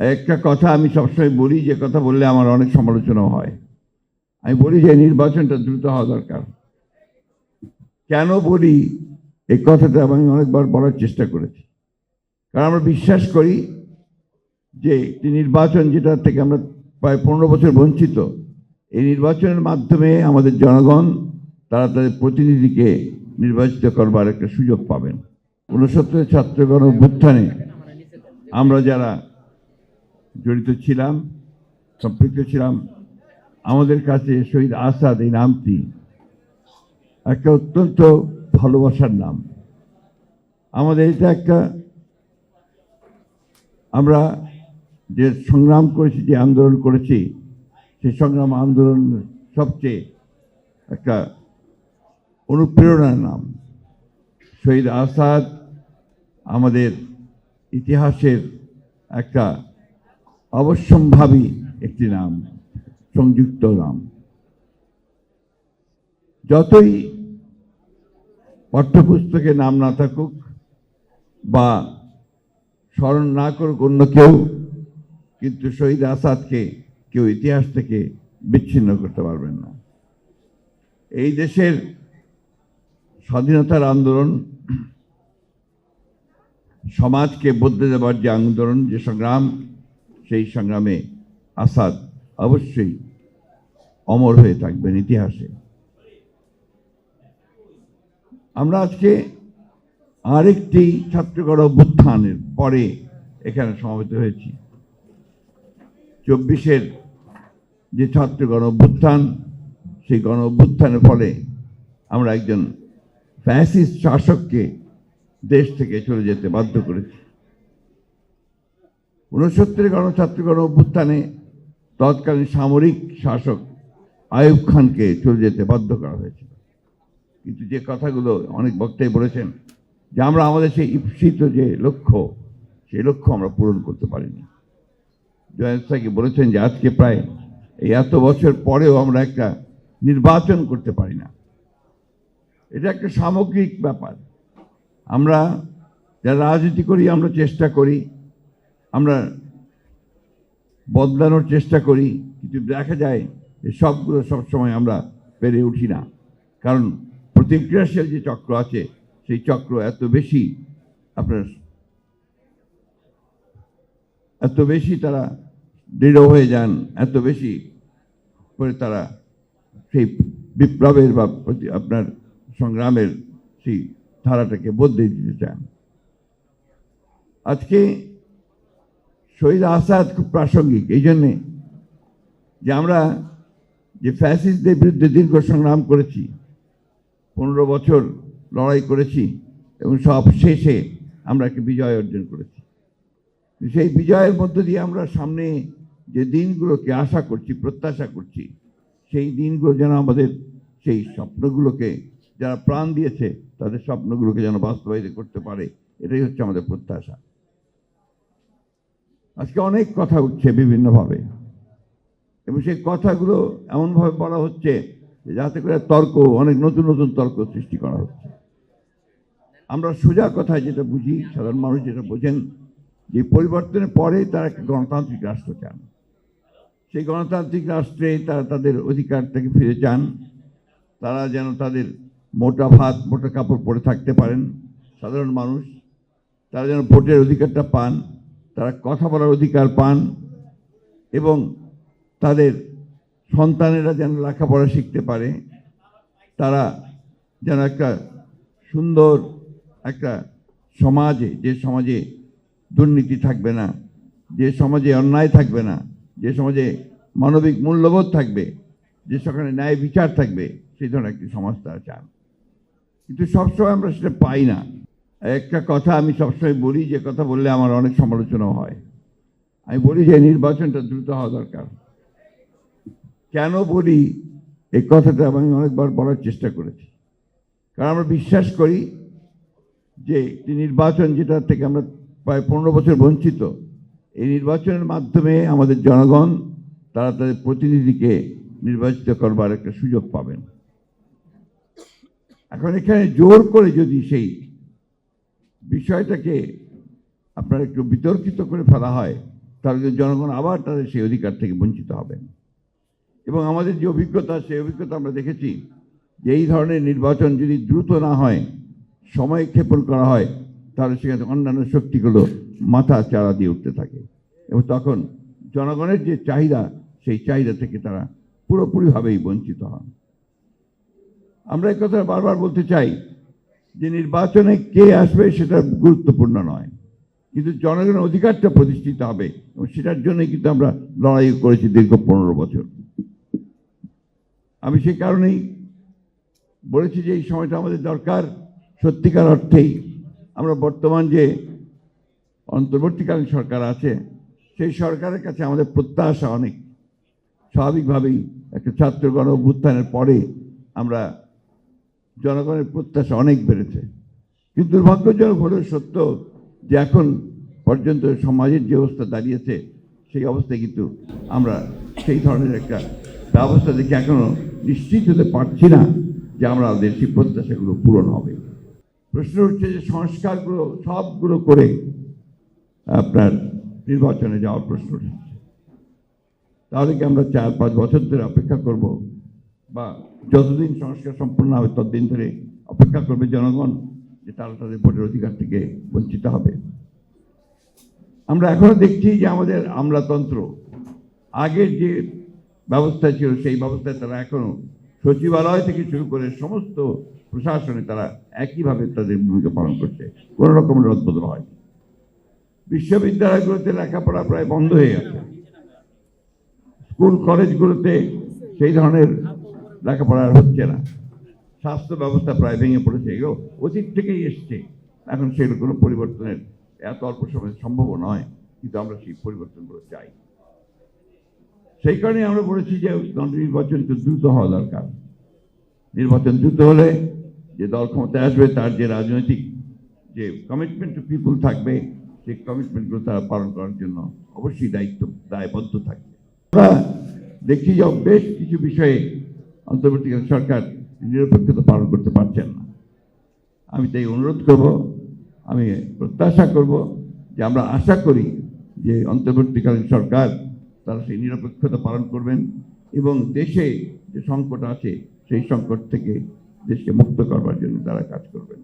একটা কথা আমি সবসময় বলি, যে কথা বললে আমার অনেক সমালোচনা হয়। আমি বলি যে, নির্বাচনটা দ্রুত হওয়া দরকার। কেন বলি? এই কথাটা আমি অনেকবার বলার চেষ্টা করেছি। কারণ আমরা বিশ্বাস করি যে নির্বাচন যেটা থেকে আমরা প্রায় পনেরো বছর বঞ্চিত, এই নির্বাচনের মাধ্যমে আমাদের জনগণ, তারা তাদের প্রতিনিধিকে নির্বাচিত করবার একটা সুযোগ পাবেন। ঊনসত্তরের ছাত্রগণ অভ্যুত্থানে আমরা যারা জড়িত ছিলাম, সম্পৃক্ত ছিলাম। আমাদের কাছে শহীদ আসাদ এই নামটি একটা অত্যন্ত ভালোবাসার নাম। আমাদের এটা একটা আমরা যে সংগ্রাম করেছি, যে আন্দোলন করেছি, সেই সংগ্রাম আন্দোলন সবচেয়ে একটা অনুপ্রেরণার নাম। শহীদ আসাদ আমাদের ইতিহাসের একটা অবশ্যম্ভাবী একটি নাম সংযুক্ত নাম যতই পাঠ্যপুস্তকে নাম না থাকুক বা স্মরণ না করুক অন্য কেউ, কিন্তু শহীদ আসাদকে কেউ ইতিহাস থেকে বিচ্ছিন্ন করতে পারবেন না। এই দেশের স্বাধীনতার আন্দোলন, সমাজকে বদলে দেওয়ার যে আন্দোলন, যে সংগ্রাম সেই সংগ্রামে আসাদ অবশ্যই অমর হয়ে থাকবেন ইতিহাসে। আমরা আজকে আরেকটি ছাত্রগণ অভ্যুত্থানের পরে এখানে সমাবেত হয়েছি। চব্বিশের যে ছাত্র গণ অভ্যুত্থান, সেই গণ অভ্যুত্থানের ফলে আমরা একজন ফ্যাসিস্ট শাসককে দেশ থেকে চলে যেতে বাধ্য করেছি। ঊনসত্তরের গণছাত্র গণ অভ্যুত্থানে তৎকালীন সামরিক শাসক আয়ুব খানকে চলে যেতে বাধ্য করা হয়েছিল। কিন্তু যে কথাগুলো অনেক বক্তাই বলেছেন যে আমরা আমাদের সেই ঈপ্সিত যে লক্ষ্য, সেই লক্ষ্য আমরা পূরণ করতে পারিনি। জয়েন্ট সাকি বলেছেন যে আজকে প্রায় এই এত বছর পরেও আমরা একটা নির্বাচন করতে পারি না। এটা একটা সামগ্রিক ব্যাপার। আমরা যারা রাজনীতি করি, আমরা চেষ্টা করি আমরা বদলানোর চেষ্টা করি, কিন্তু দেখা যায় যে সবগুলো সবসময় আমরা পেরে উঠি না। কারণ প্রতিক্রিয়াশীল যে চক্র আছে, সেই চক্র এত বেশি আপনার এত বেশি তারা দৃঢ় হয়ে যান, এত বেশি করে তারা সেই বিপ্লবের বা আপনার সংগ্রামের সেই ধারাটাকে বদলে দিতে চান। আজকে শহীদ আসাদ খুব প্রাসঙ্গিক, এই জন্যে যে আমরা যে ফ্যাসিস্টদের বিরুদ্ধে দীর্ঘ সংগ্রাম করেছি, পনেরো বছর লড়াই করেছি এবং সব শেষে আমরা একটা বিজয় অর্জন করেছি। সেই বিজয়ের মধ্য দিয়ে আমরা সামনে যে দিনগুলোকে আশা করছি, প্রত্যাশা করছি, সেই দিনগুলো যেন আমাদের সেই স্বপ্নগুলোকে যারা প্রাণ দিয়েছে, তাদের স্বপ্নগুলোকে যেন বাস্তবায়িত করতে পারে, এটাই হচ্ছে আমাদের প্রত্যাশা। আজকে অনেক কথা উঠছে বিভিন্নভাবে। এবং সেই কথাগুলো এমনভাবে বলা হচ্ছে যাতে করে তর্ক, অনেক নতুন নতুন তর্ক সৃষ্টি করা হচ্ছে। আমরা সোজা কথায় যেটা বুঝি, সাধারণ মানুষ যেটা বোঝেন, যে পরিবর্তনের পরে তারা একটা গণতান্ত্রিক রাষ্ট্র চান। সেই গণতান্ত্রিক রাষ্ট্রে তারা তাদের অধিকারটাকে ফিরে চান। তারা যেন তাদের মোটা ভাত, মোটা কাপড় পরে থাকতে পারেন, সাধারণ মানুষ। তারা যেন ভোটের অধিকারটা পান। তারা কথা বলার অধিকার পান এবং তাদের সন্তানেরা যেন লেখাপড়া শিখতে পারে, তারা যেন একটা সুন্দর একটা সমাজে, যে সমাজে দুর্নীতি থাকবে না, যে সমাজে অন্যায় থাকবে না, যে সমাজে মানবিক মূল্যবোধ থাকবে, যে সেখানে ন্যায় বিচার থাকবে, সেই ধরনের একটি সমাজ তারা চান। কিন্তু সবসময় আমরা সেটা পাই না। একটা কথা আমি সবসময় বলি, যে কথা বললে আমার অনেক সমালোচনা হয়। আমি বলি যে নির্বাচনটা দ্রুত হওয়া দরকার। কেন বলি? এই কথাটা আমি অনেকবার বলার চেষ্টা করেছি। কারণ আমরা বিশ্বাস করি যে একটি নির্বাচন যেটা থেকে আমরা প্রায় পনেরো বছর বঞ্চিত, এই নির্বাচনের মাধ্যমে আমাদের জনগণ তারা তাদের প্রতিনিধিকে নির্বাচিত করবার একটা সুযোগ পাবেন। এখন এখানে জোর করে যদি সেই বিষয়টাকে আপনার একটু বিতর্কিত করে ফেলা হয়, তাহলে জনগণ আবার তাদের সেই অধিকার থেকে বঞ্চিত হবেন এবং আমাদের যে অভিজ্ঞতা, সেই অভিজ্ঞতা আমরা দেখেছি যে এই ধরনের নির্বাচন যদি দ্রুত না হয়, সময় ক্ষেপণ করা হয়, তাহলে সেখানে অন্যান্য শক্তিগুলো মাথা চাড়া দিয়ে উঠতে থাকে। এবং তখন জনগণের যে চাহিদা, সেই চাহিদা থেকে তারা পুরোপুরিভাবেই বঞ্চিত হন। আমরা এই কথা বারবার বলতে চাই যে নির্বাচনে কে আসবে সেটা গুরুত্বপূর্ণ নয়। কিন্তু জনগণের অধিকারটা প্রতিষ্ঠিত হবে এবং সেটার জন্যই কিন্তু আমরা লড়াই করেছি দীর্ঘ পনেরো বছর। আমি সেই কারণেই বলেছি যে এই সময়টা আমাদের দরকার। সত্যিকার অর্থেই আমরা বর্তমান যে অন্তর্বর্তীকালীন সরকার আছে, সেই সরকারের কাছে আমাদের প্রত্যাশা অনেক। স্বাভাবিকভাবেই একটা ছাত্র গণ অভ্যুত্থানের পরে আমরা জনগণের প্রত্যাশা অনেক বেড়েছে। কিন্তু দুর্ভাগ্যজনক হলেও সত্য যে এখন পর্যন্ত সমাজের যে অবস্থা দাঁড়িয়েছে, সেই অবস্থায় কিন্তু আমরা সেই ধরনের একটা ব্যবস্থা দেখে এখনও নিশ্চিত হতে পারছি না যে আমরা আমাদের সেই প্রত্যাশাগুলো পূরণ হবে। প্রশ্ন হচ্ছে যে সংস্কারগুলো সবগুলো করে আপনার নির্বাচনে যাওয়ার প্রশ্ন উঠেছে তাহলে কি আমরা চার পাঁচ বছর ধরে অপেক্ষা করব? বা যতদিন সংস্কার সম্পূর্ণ হবে, ততদিন ধরে অপেক্ষা করবে জনগণ যে তারা তাদের ভোটের অধিকার থেকে বঞ্চিত হবে। আমরা এখনও দেখছি যে আমাদের আমলাতন্ত্র, আগের যে ব্যবস্থা ছিল, সেই ব্যবস্থায় তারা এখনও সচিবালয় থেকে শুরু করে সমস্ত প্রশাসনে তারা একইভাবে তাদের ভূমিকা পালন করছে, কোনো রকম রদবদল হয় বিশ্ববিদ্যালয়গুলোতে লেখাপড়া প্রায় বন্ধ হয়ে গেছে। স্কুল, কলেজগুলোতে সেই ধরনের লেখাপড়া হচ্ছে না। স্বাস্থ্য ব্যবস্থা প্রায় ভেঙে পড়েছে, এগুলো অতীত থেকেই এসছে। এখন সেগুলো কোনো পরিবর্তনের এত অল্প সময় সম্ভব নয়, কিন্তু আমরা সেই পরিবর্তনগুলো চাই। সেই কারণে আমরা বলেছি যে নির্বাচন তো দ্রুত হওয়া দরকার। নির্বাচন দ্রুত হলে যে দল ক্ষমতায় আসবে, তার যে রাজনৈতিক যে কমিটমেন্ট টু পিপুল থাকবে, সেই কমিটমেন্টগুলো তারা পালন করার জন্য অবশ্যই দায়িত্ব, দায়বদ্ধ থাকবে। আমরা দেখি যে বেশ কিছু বিষয়ে অন্তর্বর্তীকালীন সরকার নিরপেক্ষতা পালন করতে পারছেন না। আমি তাই অনুরোধ করব, আমি প্রত্যাশা করব যে আমরা আশা করি যে অন্তর্বর্তীকালীন সরকার তারা সেই নিরপেক্ষতা পালন করবেন এবং দেশে যে সংকট আছে, সেই সংকট থেকে দেশকে মুক্ত করবার জন্য তারা কাজ করবেন।